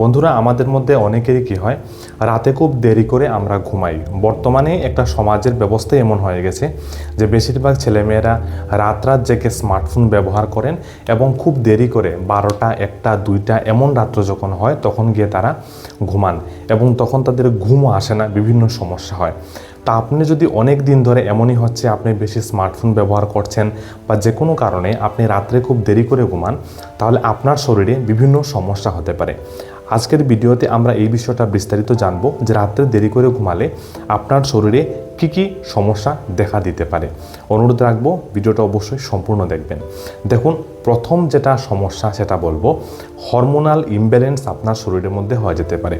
বন্ধুরা, আমাদের মধ্যে অনেকেরই কি হয়, রাতে খুব দেরি করে আমরা ঘুমাই। বর্তমানে একটা সমাজের ব্যবস্থা এমন হয়ে গেছে যে বেশিরভাগ ছেলেমেয়েরা রাত রাত জেগে স্মার্টফোন ব্যবহার করেন এবং খুব দেরি করে বারোটা, একটা, দুইটা এমন রাত্র যখন হয়, তখন গিয়ে তারা ঘুমান এবং তখন তাদের ঘুমও আসে না, বিভিন্ন সমস্যা হয়। তা আপনি যদি অনেক দিন ধরে এমনই হচ্ছে, আপনি বেশি স্মার্টফোন ব্যবহার করছেন বা যে কোনো কারণে আপনি রাত্রে খুব দেরি করে ঘুমান, তাহলে আপনার শরীরে বিভিন্ন সমস্যা হতে পারে। আজকের ভিডিওতে আমরা এই বিষয়টা বিস্তারিত জানব যে রাত্রে দেরি করে ঘুমালে আপনার শরীরে কি কি সমস্যা দেখা দিতে পারে। অনুরোধ রাখব, ভিডিওটা অবশ্যই সম্পূর্ণ দেখবেন। দেখুন, প্রথম যেটা সমস্যা সেটা বলব, হরমোনাল ইমব্যালেন্স আপনার শরীরের মধ্যে হয়ে যেতে পারে।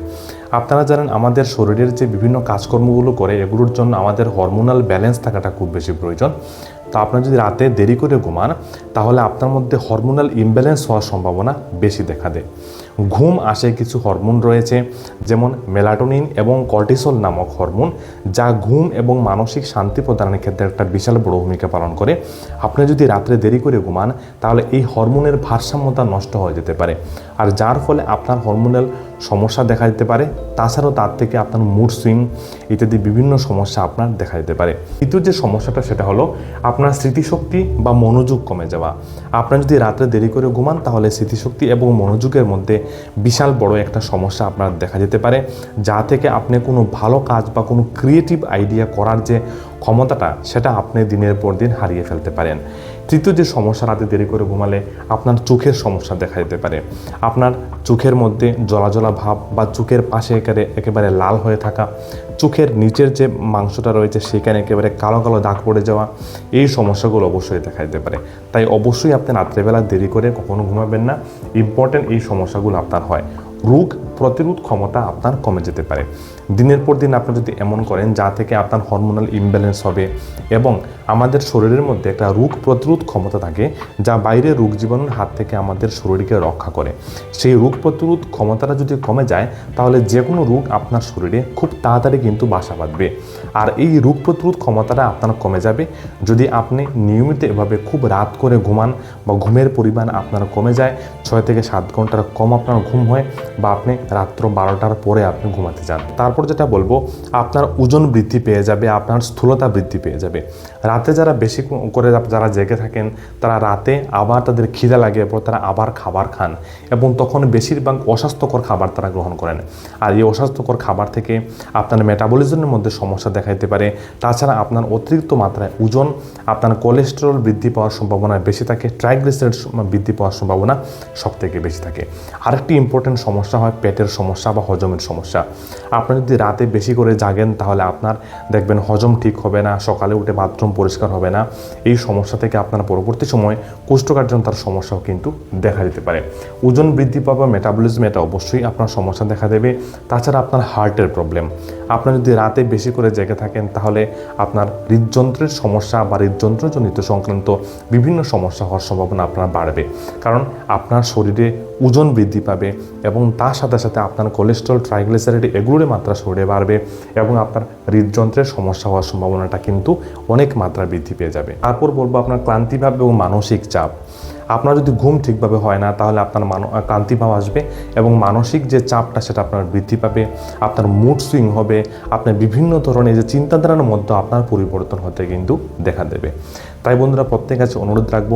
আপনারা জানেন, আমাদের শরীরের যে বিভিন্ন কাজকর্মগুলো করে, এগুলোর জন্য আমাদের হরমোনাল ব্যালেন্স থাকাটা খুব বেশি প্রয়োজন। তো আপনার যদি রাতে দেরি করে ঘুমান, তাহলে আপনার মধ্যে হরমোনাল ইমব্যালেন্স হওয়ার সম্ভাবনা বেশি দেখা দেয়। ঘুম আসে কিছু হরমোন রয়েছে, যেমন মেলাটোনিন এবং কর্টিসল নামক হরমোন, যা ঘুম এবং মানসিক শান্তি প্রদানের ক্ষেত্রে একটা বিশাল বড় ভূমিকা পালন করে। আপনি যদি রাত্রে দেরি করে ঘুমান, তাহলে এই হরমোনের ভারসাম্যতা নষ্ট হয়ে যেতে পারে। আর যার ফলে আপনার হরমোনাল সমস্যা দেখা দিতে পারে। তাছাড়াও তার থেকে আপনার মুড সুইং ইত্যাদি বিভিন্ন সমস্যা আপনার দেখা দিতে পারে। দ্বিতীয় যে সমস্যাটা, সেটা হলো আপনার স্মৃতিশক্তি বা মনোযোগ কমে যাওয়া। আপনার যদি রাত্রে দেরি করে ঘুমান, তাহলে স্মৃতিশক্তি এবং মনোযোগের মধ্যে বিশাল বড় একটা সমস্যা আপনার দেখা যেতে পারে। যা থেকে আপনি কোনো ভালো কাজ বা কোনো ক্রিয়েটিভ আইডিয়া করার যে ক্ষমতাটা সেটা আপনি দিনের পর দিন হারিয়ে ফেলতে পারেন। তৃতীয় যে সমস্যা, রাতে দেরি করে ঘুমালে আপনার চোখের সমস্যা দেখা যেতে পারে। আপনার চোখের মধ্যে জলা জলা ভাব বা চোখের পাশে একেবারে একেবারে লাল হয়ে থাকা, চোখের নিচের যে মাংসটা রয়েছে সেখানে একেবারে কালো কালো দাগ পড়ে যাওয়া, এই সমস্যাগুলো অবশ্যই দেখা যেতে পারে। তাই অবশ্যই আপনি রাত্রেবেলা দেরি করে কখনো ঘুমাবেন না। ইম্পর্টেন্ট এই সমস্যাগুলো আপনার হয়। রোগ প্রতিরোধ ক্ষমতা আপনার কমে যেতে পারে। দিনের পর দিন আপনি যদি এমন করেন যা থেকে আপনার হরমোনাল ইমব্যালেন্স হবে এবং আমাদের শরীরের মধ্যে একটা রোগ প্রতিরোধ ক্ষমতা থাকে যা বাইরের রোগ জীবাণুর হাত থেকে আমাদের শরীরকে রক্ষা করে। সেই রোগ প্রতিরোধ ক্ষমতাটা যদি কমে যায়, তাহলে যে কোনো রোগ আপনার শরীরে খুব তাড়াতাড়ি কিন্তু বাসা বাঁধবে। আর এই রোগ প্রতিরোধ ক্ষমতাটা আপনার কমে যাবে। যদি আপনি নিয়মিত এভাবে খুব রাত করে ঘুমান বা ঘুমের পরিমাণ আপনার কমে যায়, ছয় থেকে সাত ঘণ্টার কম আপনার ঘুম হয় বা আপনি রাত্র বারোটার পরে আপনি ঘুমাতে যান। তারপর যেটা বলব, আপনার ওজন বৃদ্ধি পেয়ে যাবে, আপনার স্থূলতা বৃদ্ধি পেয়ে যাবে। রাতে যারা বেশি করে যারা জেগে থাকেন, তারা রাতে আবার তাদের খিদে লাগে এরপর তারা আবার খাবার খান এবং তখন বেশিরভাগ অস্বাস্থ্যকর খাবার তারা গ্রহণ করেন। আর এই অস্বাস্থ্যকর খাবার থেকে আপনার মেটাবলিজমের মধ্যে সমস্যা দেখা দিতে পারে। তাছাড়া আপনার অতিরিক্ত মাত্রায় ওজন, আপনার কোলেস্টেরল বৃদ্ধি পাওয়ার সম্ভাবনা বেশি থাকে ট্রাইগ্লিসাইড বৃদ্ধি পাওয়ার সম্ভাবনা সব থেকে বেশি থাকে। আরেকটি ইম্পর্টেন্ট সমস্যা হয় পেটের সমস্যা বা হজমের সমস্যা। আপনি যদি রাতে বেশি করে জাগেন, তাহলে আপনার দেখবেন হজম ঠিক হবে না, সকালে উঠে বাথরুম পরিষ্কার হবে না। এই সমস্যা থেকে আপনার পরবর্তী সময় কোষ্ঠকাঠিন্যতার সমস্যাও কিন্তু দেখা দিতে পারে। ওজন বৃদ্ধি পাওয়া মেটাবলিজম এটা অবশ্যই আপনার সমস্যা দেখা দেবে। তাছাড়া আপনার হার্টের প্রবলেম আপনার যদি রাতে বেশি করে জেগে থাকেন, তাহলে আপনার হৃদযন্ত্রের সমস্যা বা হৃদযন্ত্রজনিত সংক্রান্ত বিভিন্ন সমস্যা হওয়ার সম্ভাবনা আপনার বাড়বে। কারণ আপনার শরীরে ওজন বৃদ্ধি পাবে এবং তার সাথে সাথে আপনার কোলেস্ট্রল ট্রাইগ্লিসারাইড এগুলোর মাত্রা শরীরে বাড়বে এবং আপনার হৃদযন্ত্রের সমস্যা হওয়ার সম্ভাবনাটা কিন্তু অনেক মাত্রা বৃদ্ধি পেয়ে যাবে। তারপর বলব আপনার ক্লান্তিভাব এবং মানসিক চাপ। আপনার যদি ঘুম ঠিকভাবে হয় না, তাহলে আপনার ক্লান্তিভাব আসবে এবং মানসিক যে চাপটা, সেটা আপনার বৃদ্ধি পাবে, আপনার মুড সুইং হবে আপনার বিভিন্ন ধরনের যে চিন্তাধারার মধ্যে আপনার পরিবর্তন হতে কিন্তু দেখা দেবে। তাই বন্ধুরা প্রত্যেক কাছে অনুরোধ রাখব,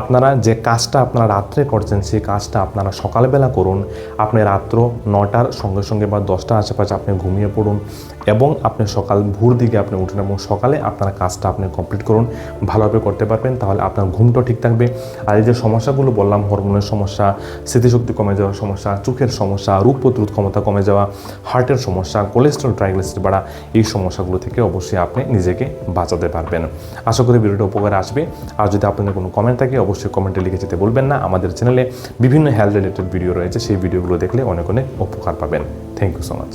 আপনারা যে কাজটা আপনারা রাত্রে করছেন, সেই কাজটা আপনারা সকালবেলা করুন। আপনি রাত্র নটার সঙ্গে সঙ্গে বা দশটার আশেপাশে আপনি ঘুমিয়ে পড়ুন এবং আপনি সকাল, ভোর দিকে আপনি উঠুন এবং সকালে আপনার কাজটা আপনি কমপ্লিট করুন। ভালোভাবে করতে পারবেন, তাহলে আপনার ঘুমটাও ঠিক থাকবে। আর এই যে সমস্যাগুলো বললাম, হরমোনের সমস্যা, স্মৃতিশক্তি কমে যাওয়ার সমস্যা, চোখের সমস্যা, রোগ প্রতিরোধ ক্ষমতা কমে যাওয়া, হার্টের সমস্যা কোলেস্ট্রল ট্রাইগ্লিসাইড বাড়া, এই সমস্যাগুলো থেকে অবশ্যই আপনি নিজেকে বাঁচাতে পারবেন। আশা করি ভিডিওটা উপকারে আসবে। আর যদি আপনাদের কোনো কমেন্ট থাকে, অবশ্যই কমেন্টে লিখে যেতে বলবেন না। আমাদের চ্যানেলে বিভিন্ন হেলথ রিলেটেড ভিডিও রয়েছে। সেই ভিডিওগুলো দেখলে অনেক অনেক উপকার পাবেন। Thank you so much